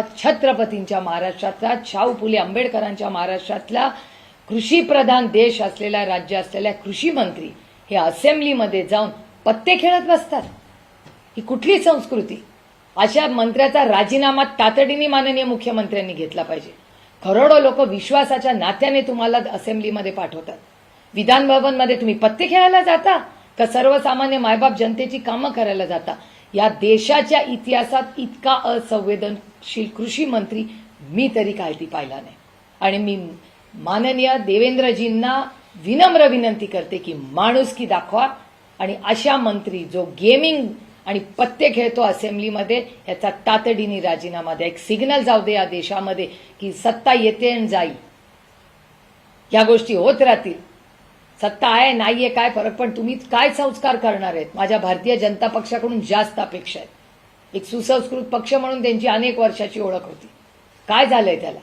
छत्रपतींच्या महाराष्ट्रातला शाहू फुले आंबेडकरांच्या महाराष्ट्रातला कृषीप्रधान देश असलेला राज्य असलेल्या कृषी मंत्री हे असेंब्लीमध्ये जाऊन पत्ते खेळत बसतात. ही कुठली संस्कृती? अशा मंत्र्याचा राजीनामा तातडीने माननीय मुख्यमंत्र्यांनी घेतला पाहिजे. करोडो लोक विश्वासाच्या नात्याने तुम्हाला असेंब्लीमध्ये पाठवतात. विधानभवनमध्ये तुम्ही पत्ते खेळायला जाता. का सर्वसामान्य मायबाप जनतेची कामं करायला जाता या देशाच्या इतिहासात इतका असंवेदनशील कृषी मंत्री मी तरी काय ती पाहिला नाही. आणि मी माननीय देवेंद्रजींना विनम्र विनंती करते की माणुसकी दाखवा आणि अशा मंत्री जो गेमिंग आणि पत्ते खेळतो असेंब्लीमध्ये याचा तातडीने राजीनामा द्या. एक सिग्नल जाऊ दे या देशामध्ये की सत्ता येते आणि जाईल. या गोष्टी होत राहतील. सत्ता आहे नाहीये काय फरक पण तुम्ही काय संस्कार करणार आहेत? माझ्या भारतीय जनता पक्षाकडून जास्त अपेक्षा आहेत. एक सुसंस्कृत पक्ष म्हणून त्यांची अनेक वर्षाची ओळख होती. काय झालंय त्याला?